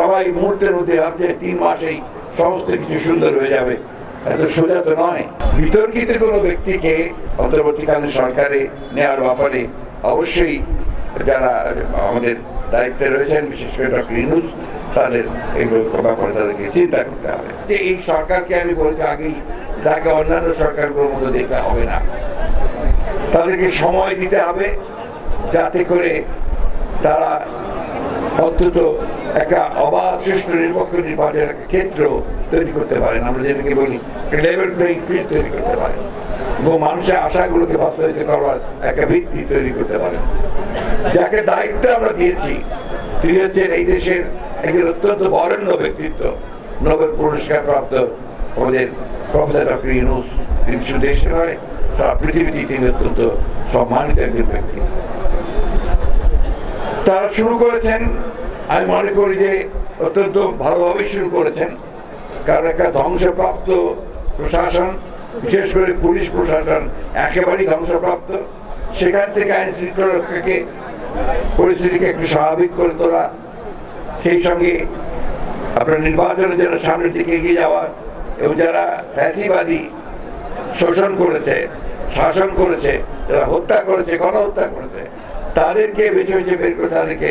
সবাই মুহূর্তের মধ্যে ভাবছে তিন মাসেই সমস্ত কিছু সুন্দর হয়ে যাবে। এত সোজা তো নয়। বিতর্কিত কোনো ব্যক্তিকে অন্তর্বর্তীকালীন সরকারে নেওয়ার ব্যাপারে অবশ্যই যারা আমাদের দায়িত্বে রয়েছেন, বিশেষ করে ডক্টর ইনুস, তাদের এগুলো ব্যাপারে তাদেরকে চিন্তা করতে হবে। যে এই সরকারকে আমি বলছি আগেই তাকে অন্যান্য সরকারগুলোর মতো দেখতে হবে না। তাদেরকে সময় দিতে হবে যাতে করে তারা অন্তত একটা অবাধ সুষ্ঠু নিরপেক্ষ নির্বাচনের একটা ক্ষেত্র তৈরি করতে পারেন আমরা যেটাকে বলি লেভেল প্লেইং ফিল্ড তৈরি করতে পারেন এবং মানুষের আশাগুলোকে বাস্তবায়িত করবার একটা ভিত্তি তৈরি করতে পারেন যাকে দায়িত্ব আমরা দিয়েছি, তিনি হচ্ছেন এই দেশের একজন অত্যন্ত বরেণ্য ব্যক্তিত্ব, নোবেল পুরস্কার প্রাপ্ত আমাদের প্রফেসর ডক্টর ইউনুস। তিনি শুধু দেশে নয়, সারা পৃথিবীতে তিনি অত্যন্ত সম্মানিত একজন ব্যক্তি। তারা শুরু করেছেন আমি মনে করি যে অত্যন্ত ভালোভাবে শুরু করেছেন। কারণ একটা ধ্বংসপ্রাপ্ত প্রশাসন, বিশেষ করে পুলিশ প্রশাসন, একেবারেই ধ্বংসপ্রাপ্ত। সেখান থেকে আইন শৃঙ্খলা রক্ষাকে পরিস্থিতিকে একটু স্বাভাবিক করে তোলা। সেই সঙ্গে আপনার নির্বাচনের জন্য সামনের দিকে এগিয়ে যাওয়া এবং যারা ফ্যাসিবাদী শোষণ করেছে, শাসন করেছে, যারা হত্যা করেছে, গণহত্যা করেছে, তাদেরকে বেছে বেছে বের করে তাদেরকে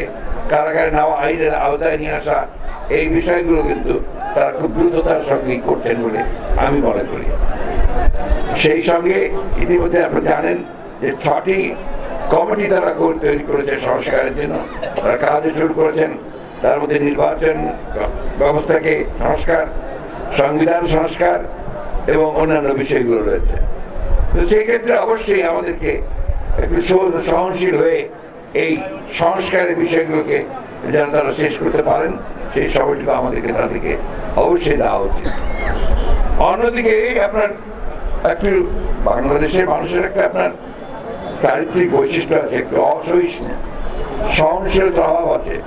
কারাগারে নেওয়া আইনের আওতায় নিয়ে আসা এই বিষয়গুলো কিন্তু তারা খুব দ্রুততার সঙ্গেই করছেন বলে আমি মনে করি। সেই সঙ্গে ইতিমধ্যে আপনারা জানেন যে ছটি কমিটি তারা তৈরি করেছে সংস্কারের জন্য। তারা কাজ শুরু করেছেন। তার মধ্যে নির্বাচন ব্যবস্থাকে সংস্কার, সংবিধান সংস্কার এবং অন্যান্য বিষয়গুলো রয়েছে। তো সেই ক্ষেত্রে অবশ্যই আমাদেরকে একটু সহ- সহনশীল হয়ে এই সংস্কারের বিষয়গুলোকে যেন তারা শেষ করতে পারেন, সেই সময়টুকু আমাদেরকে তাদেরকে অবশ্যই দেওয়া উচিত। অন্যদিকে আপনার একটু বাংলাদেশের মানুষের একটা আপনার চারিত্রিক বৈশিষ্ট্য আছে, একটু অসহিষ্ণু, সহনশীলতার অভাব আছে।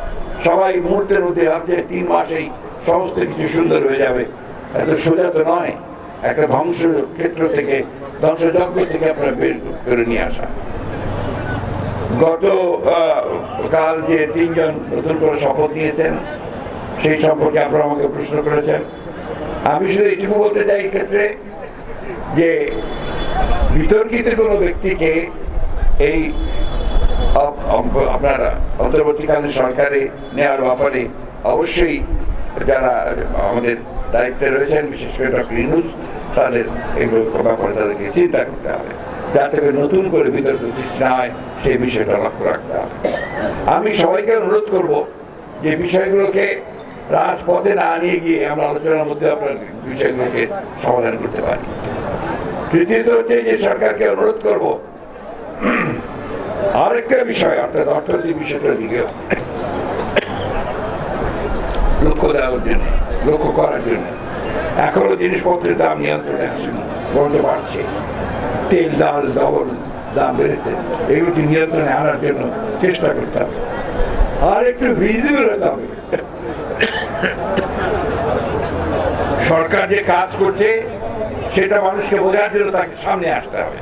সবাই মুহূর্তের মধ্যে ভাবছে তিন মাসেই সমস্ত কিছু সুন্দর হয়ে যাবে। এত সোজা তো নয়। একটা ধ্বংস ক্ষেত্র থেকে, ধ্বংসযজ্ঞ থেকে আপনার বের করে নিয়ে আসা। গত কাল যে তিনজন নতুন করে শপথ নিয়েছেন, সেই সম্পর্কে আপনারা আমাকে প্রশ্ন করেছেন। আমি শুধু এটুকু বলতে চাই এই ক্ষেত্রে যে বিতর্কিত কোনো ব্যক্তিকে এই আপ- আপ- আপনার অন্তর্বর্তীকালীন সরকারে নেওয়ার ব্যাপারে অবশ্যই যারা আমাদের দায়িত্বে রয়েছেন, বিশেষ করে ডক্টর ইনুস, তাদের এগুলো ব্যাপারে তাদেরকে চিন্তা করতে হবে। যাতে করে নতুন করে বিতর্ক সৃষ্টি না হয়, সেই বিষয়টা লক্ষ্য রাখতে হবে। আমি সবাইকে অনুরোধ করব যে বিষয়গুলোকে রাজপথে না নিয়ে গিয়ে আমরা আলোচনার মধ্যে আপনার বিষয়গুলোকে সমাধান করতে পারি। তৃতীয়ত হচ্ছে যে সরকারকে অনুরোধ করব, আরেকটা বিষয়, অর্থাৎ অর্থনৈতিক বিষয়টার দিকে লক্ষ্য দেওয়ার জন্য, লক্ষ্য করার জন্য। এখনও জিনিসপত্রের দাম নিয়ন্ত্রণে আসেনি বলতে পারছে তেল ডাল ডবল দাম বেড়েছে। এগুলোকে নিয়ন্ত্রণে আনার জন্য চেষ্টা করতে হবে। আর একটু ভিজিবল হতে হবে। সরকার যে কাজ করছে, সেটা মানুষকে বোঝার জন্য তাকে সামনে আসতে হবে।